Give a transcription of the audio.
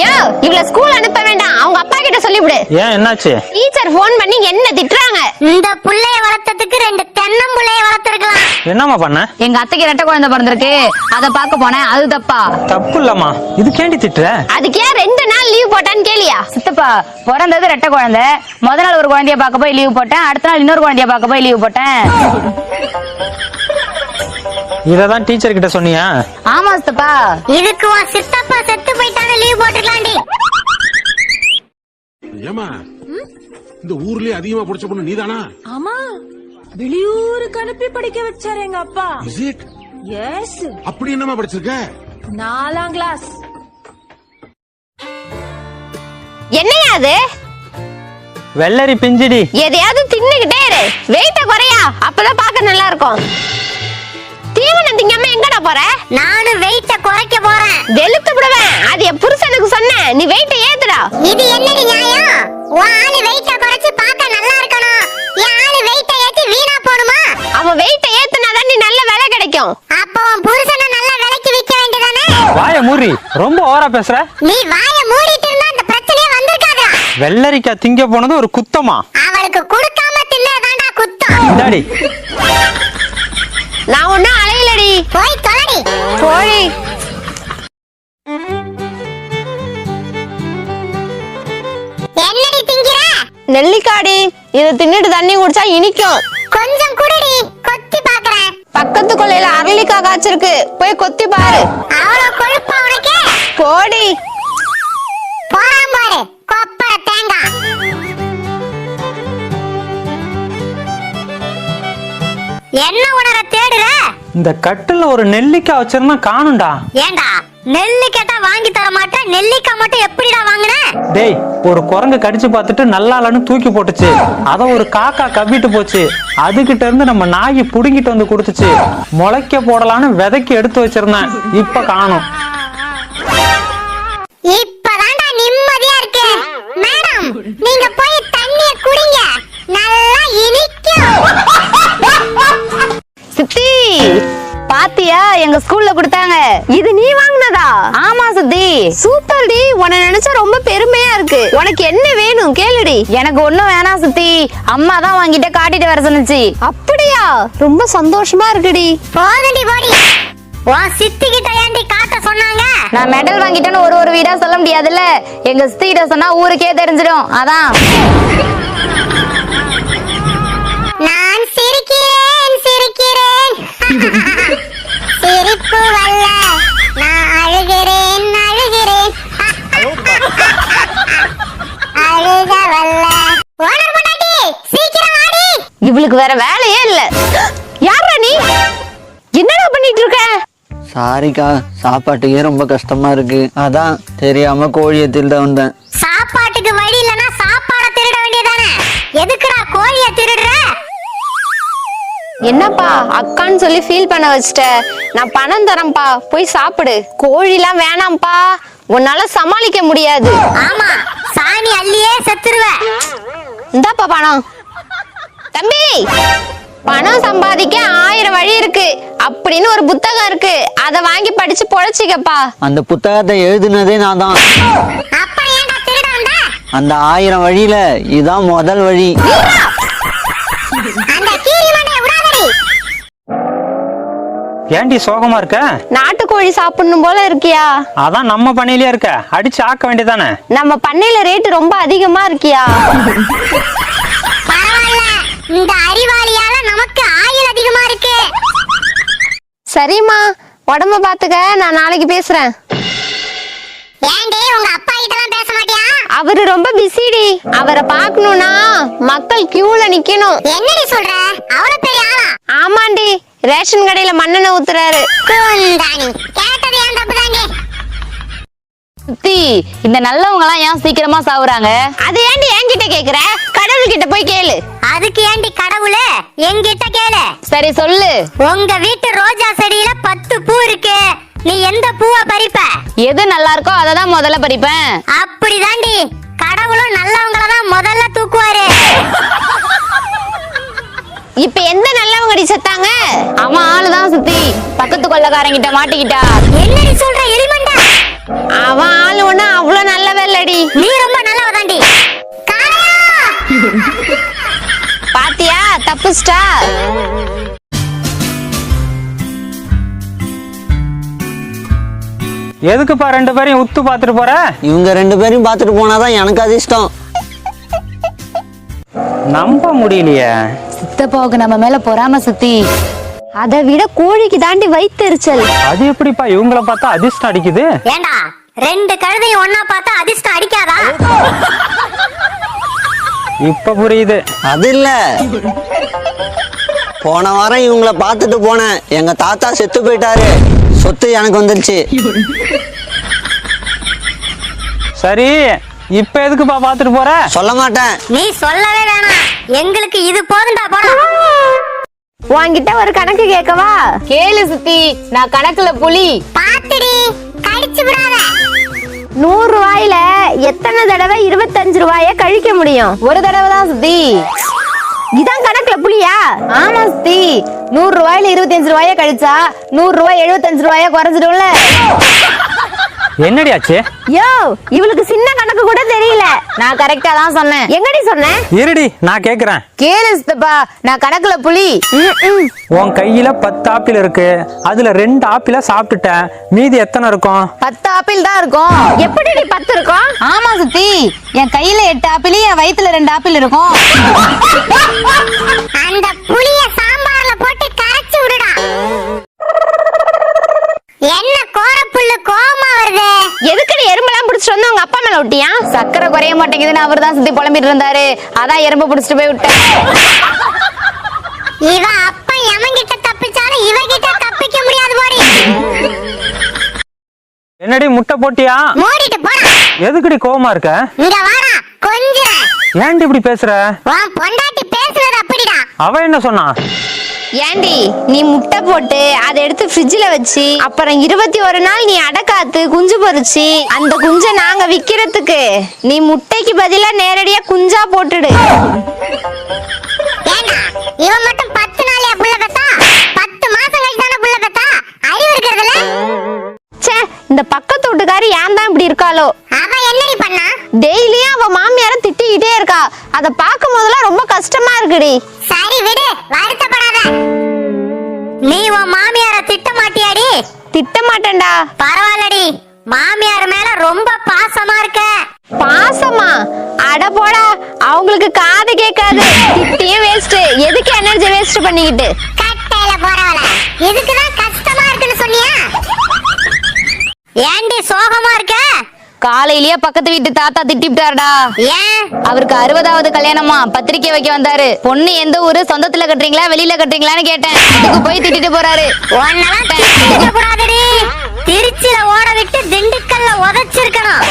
யோ இவள ஸ்கூல் அனுப்ப வேண்டாம். அவங்க அப்பா கிட்ட சொல்லிவிடு. ஏன் என்னாச்சு? டீச்சர் ஃபோன் பண்ணி என்ன திட்டுறாங்க? இந்த புள்ளைய வளர்த்ததுக்கு ரெண்டு தென்னம்புள்ளைய வளர்த்திருக்கலாம். என்னம்மா பண்ண? எங்க அத்தைக்கு ரெட்டை குழந்தை பிறந்திருக்கு. அத பாக்க போனேன். அது தப்பா? தப்பு இல்லம்மா. இது கேண்டி திட்டுற? அதுக்கு ரெண்டு நாள் லீவ் போட்டான்னு கேளியா? சித்தப்பா பிறந்தது ரெட்டை குழந்தை. முத நாள் ஒரு குழந்தைய பார்க்க போய் லீவ் போட்டேன். அடுத்த நாள் இன்னொரு குழந்தைய பார்க்க போய் லீவ் போட்டேன். இததான் டீச்சர் கிட்ட சொன்னியா? ஆமா சித்தப்பா. இதுக்கு உன் சித்தப்பா செத்து போயிட்டாங்க லீவ் போட்டுக்கலாண்டி. ஏமா இந்த ஊர்லயே அதிகமா படிச்ச பொண்ணு நீதானா? ஆமா வெளியூருக்கு அனுப்பி படிக்க வச்சாரு எங்க அப்பா. இஸ் இட் எஸ் அப்படி என்னமா படிச்சிருக்க? நாலாம் கிளாஸ் என்னையா அது? வெள்ளரி பிஞ்சிடி. எதையாவது தின்னுகிட்டே இரு. வெயிட்ட குறையா. அப்பதான் பார்க்க நல்லா இருக்கும். தீவனம் திங்காம எங்கடா போற? நானும் வெயிட்ட குறைக்க போறேன். வெளுத்து விடுவேன். அது என் புருஷனுக்கு சொன்னேன். நீ வெயிட்ட ஏத்துடா. இது என்னடி நியாயம்? உன் ஆளு வெயிட்ட குறைச்சு பார்க்க நல்லா இருக்கணும். என் ஆளு வெயிட்ட ஏத்தி வீணா போடுமா அவன் வெயிட்ட ஏத்துனாதான் நீ நல்ல விலை கிடைக்கும். அப்ப உன் புருஷனை நல்ல விலைக்கு விக்க வேண்டியதானே? வாய மூறி ரொம்ப ஓவரா பேசுற? நீ வாய மூடிட்டு இருந்தா அந்த பிரச்சனையே வந்திருக்காதா வெள்ளரிக்காய் திங்க போனது ஒரு குத்தமா? அவளுக்கு கொடுக்காம தின்னதாண்டா குத்தம். இந்தாடி. நான் ஒன்னும் போய் தொலைடி. போய் என்னடி திங்கிற? நெல்லிக்காடி. இதை தின்னுட்டு தண்ணி குடிச்சா இனிக்கும். கொஞ்சம் குடுடி கொத்தி பாக்குறேன். பக்கத்து கொள்ளையில அரளிக்காய் காய்ச்சிருக்கு. போய் கொத்தி பாரு. அவ்வளவு கொழுப்பா உனக்கு? போடி. போறான் பாரு கொப்பர தேங்காய். என்ன உணர தேடுற? இந்த கட்டுல ஒரு நெல்லிக்காய் வச்சிருந்தா காணும்டா. ஏண்டா? நெல்லு கேட்டா வாங்கி தர மாட்டேன். நெல்லிக்காய் மட்டும் எப்படிடா வாங்குன? டேய் ஒரு குரங்கு கடிச்சு பார்த்துட்டு நல்லா இல்லைன்னு தூக்கி போட்டுச்சு. அத ஒரு காக்கா கவ்விட்டு போச்சு. அதுகிட்ட இருந்து நம்ம நாய் புடுங்கிட்டு வந்து கொடுத்துச்சு. முளைக்க போடலான்னு விதைக்கு எடுத்து வச்சிருந்தேன். இப்ப காணும். இது நீ வாங்குனதா? ஆமா சித்தி. சூப்பர் டி. உன்னை நினைச்சா ரொம்ப பெருமையா இருக்கு. உனக்கு என்ன வேணும்? கேளுடி. எனக்கு ஒண்ணும் வேணாம் சித்தி. அம்மா தான் வாங்கிட்டு காட்டிட்டு வர சொன்னுச்சு. அப்படியா? ரொம்ப சந்தோஷமா இருக்குடி. போதுடி போடி. உன் சித்தி கிட்ட ஏண்டி காட்ட சொன்னாங்க? நான் மெடல் வாங்கிட்டேன்னு ஒரு ஒரு வீடா சொல்ல முடியாதுல்ல? எங்க சித்தி கிட்ட சொன்னா ஊருக்கே தெரிஞ்சிடும். அதான். இவளுக்கு வேற வேலையே இல்ல. யாரா நீ? என்னடா பண்ணிட்டு இருக்க? சாரிக்கா சாப்பாட்டுக்கே ரொம்ப கஷ்டமா இருக்கு. அதான் தெரியாம கோழியை திருட வந்தேன். சாப்பாட்டுக்கு வழி இல்லனா சாப்பாட திருட வேண்டியதானே? எதுக்குடா கோழிய திருடுற? என்னப்பா அக்கான்னு சொல்லி ஃபீல் பண்ண வச்சிட்ட. நான் பணம் தரேன்ப்பா. போய் சாப்பிடு. கோழிலாம் வேணாம்ப்பா. உன்னால சமாளிக்க முடியாது. ஆமா சாணி அள்ளியே செத்துருவ. இந்தாப்பா பணம். தம்பி பணம் சம்பாதிக்க ஆயிரம் வழி இருக்கு. அப்படின்னு ஒரு புத்தகம் இருக்கு. அத வாங்கி படிச்சு பொழைச்சிக்கப்பா. அந்த புத்தகத்தை எழுதுனதே நான் தான். அந்த ஆயிரம் வழியில இதான் முதல் வழி. ஏண்டி சோகமா இருக்க? நாட்டுக்கோழி சாப்பிடணும் போல இருக்கியா? அதான் நம்ம பண்ணையிலே இருக்க. அடிச்சு ஆக்க வேண்டியதானே நம்ம பண்ணையில ரேட் ரொம்ப அதிகமா இருக்கியா? இந்த அறிவாளியால நமக்கு ஆயுள் அதிகமா இருக்கு. சரிம்மா உடம்ப பாத்துக்க நான் நாளைக்கு பேசுறேன். ஏண்டி உங்க அப்பா கிட்ட பேச மாட்டியா? அவரு ரொம்ப பிஸிடி. அவரை பார்க்கணும்னா மக்கள் கியூல நிக்கணும். என்னடி சொல்ற? அவ்வளவு பெரிய ஆளா? ஆமாண்டி ரேஷன் கடையில மண்ணெண்ணெய் ஊத்துறாரு. குந்தாணி கேட்டது ஏன் தப்பு தாண்டி சித்தி இந்த நல்லவங்க எல்லாம் ஏன் சீக்கிரமா சாவுறாங்க? அது ஏண்டி என்கிட்ட கேக்குற? கடவுள் கிட்ட போய் கேளு. அதுக்கு ஏண்டி கடவுளே? என்கிட்ட கேளு. சரி சொல்லு. உங்க வீட்டு ரோஜா செடியில பத்து பூ இருக்கு. நீ எந்த பூவை பறிப்ப? எது நல்லா இருக்கோ அதை தான் முதல்ல படிப்பேன் அப்படிதாண்டி கடவுளும் நல்லவங்கள தான் முதல்ல தூக்குவாரு. இப்ப எந்த நல்லவங்கடி செத்தாங்க? அவன் ஆளுதான் சுத்தி. பக்கத்து கொள்ளக்காரங்கிட்ட மாட்டிக்கிட்டா. என்னடி சொல்ற எலிமண்டா? அவன் ஆளு ஒண்ணு அவ்வளவு இல்லடி நீ ரொம்ப நல்லவ தாண்டி பாத்தியா? தப்புஸ்டா எதுக்குப்பா ரெண்டு பேரையும் உத்து பார்த்துட்டு போற? இவங்க ரெண்டு பேரையும் பார்த்துட்டு போனாதான் எனக்கு அதிர்ஷ்டம். நம்ப முடியலையே. சித்தப்பாவுக்கு நம்ம மேல பொறாம சுத்தி. அதை விட கோழிக்கு தாண்டி வயித்தெரிச்சல் அது எப்படிப்பா? இவங்கள பார்த்தா அதிர்ஷ்டம் அடிக்குது? ஏண்டா? ரெண்டு கழுதையும் ஒன்னா பார்த்தா அதிர்ஷ்டம் அடிக்காதா? இப்ப புரியுது. அது இல்ல. போன வாரம் இவங்கள பார்த்துட்டு போனேன். எங்க தாத்தா செத்து போயிட்டாரு. சொத்து எனக்கு வந்துருச்சு. சரி இப்ப எதுக்குப்பா பார்த்துட்டு போற? சொல்ல மாட்டேன். நீ சொல்லவே வேணாம். எங்களுக்கு இது போதும்டா போடா. உன்கிட்ட ஒரு கணக்கு கேட்கவா? கேளு சுத்தி நான் கணக்குல புலி. பாத்துடி கடிச்சு விடாத. நூறு ரூபாயில எத்தனை தடவை இருபத்தஞ்சு ரூபாய கழிக்க முடியும்? ஒரு தடவை தான் சுத்தி. இதான் கணக்குல புளியா ஆமா சுத்தி. நூறு ரூபாயில இருபத்தஞ்சு ரூபாய கழிச்சா நூறு ரூபாய் எழுபத்தஞ்சு ரூபாய குறைஞ்சிடும்ல. என்னடி ஆச்சு யோ இவளுக்கு சின்ன கணக்கு கூட தெரியல. நான் கரெக்டா தான் சொன்னேன். எங்கடி சொன்ன? இருடி நான் கேக்குறேன். கேளு சித்தப்பா. நான் கணக்குல புலி. உன் கையில பத்து ஆப்பிள் இருக்கு. அதுல ரெண்டு ஆப்பிள சாப்பிட்டுட்டேன். மீதி எத்தனை இருக்கும்? பத்து ஆப்பிள் தான் இருக்கும். எப்படி நீ பத்து இருக்கும்? ஆமா சுத்தி. என் கையில எட்டு ஆப்பிள் என் வயித்துல ரெண்டு ஆப்பிள் இருக்கும். அந்த புளிய சாம்பார்ல போட்டு கரைச்சு விடுடா. என்ன கோரப்புல்லு கோவமா வருது எதுக்கு நீ எறும்பெல்லாம் பிடிச்சிட்டு வந்து உங்க அப்பா மேல விட்டியா சக்கரை குறைய மாட்டேங்குதுன்னு அவர் தான் சுத்தி புலம்பிட்டு இருந்தாரு. அதான் எறும்பு பிடிச்சிட்டு போய் விட்டேன். இவ அப்ப எவன்கிட்ட தப்பிச்சாலும் இவகிட்ட தப்பிக்க முடியாது போடி என்னடி முட்டை போட்டியா? மூடிட்டு போடா. எதுக்குடி கோவமா இருக்க? இங்க வாடா கொஞ்சம். ஏன்டி இப்படி பேசுற? உன் பொண்டாட்டி பேசுனது அப்படிடா. அவ என்ன சொன்னா? ஏண்டி நீ முட்டை போட்டு அதை எடுத்து ஃப்ரிட்ஜில் வச்சு அப்புறம் இருபத்தி ஒரு நாள் நீ அடக்காத்து குஞ்சு பொரிச்சு அந்த குஞ்சை நாங்க விக்கிறதுக்கு. நீ முட்டைக்கு பதிலா நேரடியா குஞ்சா போட்டுடு. இவன் மட்டும் பத்து நாளையா புள்ள பெத்தா? பத்து மாசம் கழிச்சு தானே புள்ள பெத்தா? அறிவு இருக்கிறதுல? ச்சே இந்த பக்கத்து வீட்டுக்காரி ஏன் தான் இப்படி இருக்காளோ? அவ என்னடி பண்ணா? டெய்லியும் அவ மாமியார திட்டிக்கிட்டே இருக்கா. அதை பார்க்கும் போதெல்லாம் ரொம்ப கஷ்டமா இருக்குடி. சரி விடு வருத்தப்படாத. நீ உன் மாமியார திட்ட மாட்டியாடி? திட்ட மாட்டேன்டா. பரவாயில்லடி மாமியார் மேல ரொம்ப பாசமா இருக்க. பாசமா? அட போடா அவங்களுக்கு காது கேட்காது. திட்டியும் வேஸ்ட் எதுக்கு எனர்ஜி வேஸ்ட் பண்ணிக்கிட்டு? கட்டையில போறவள. இதுக்குதான் கஷ்டமா இருக்குன்னு சொன்னியா? ஏண்டி சோகமா இருக்க? காலையிலேயே பக்கத்து வீட்டு தாத்தா திட்டிட்டாருடா அவருக்கு அறுபதாவது கல்யாணமா? பத்திரிக்கை வைக்க வந்தாரு. பொண்ணு எந்த ஊரு? சொந்தத்துல கட்டுறீங்களா? வெளியில கட்டுறீங்களான்னு கேட்டேன். இதுக்கு போய் திட்டிட்டு போறாரு. திருச்சியில ஓட விட்டு திண்டுக்கல்ல உதச்சிருக்கணும்.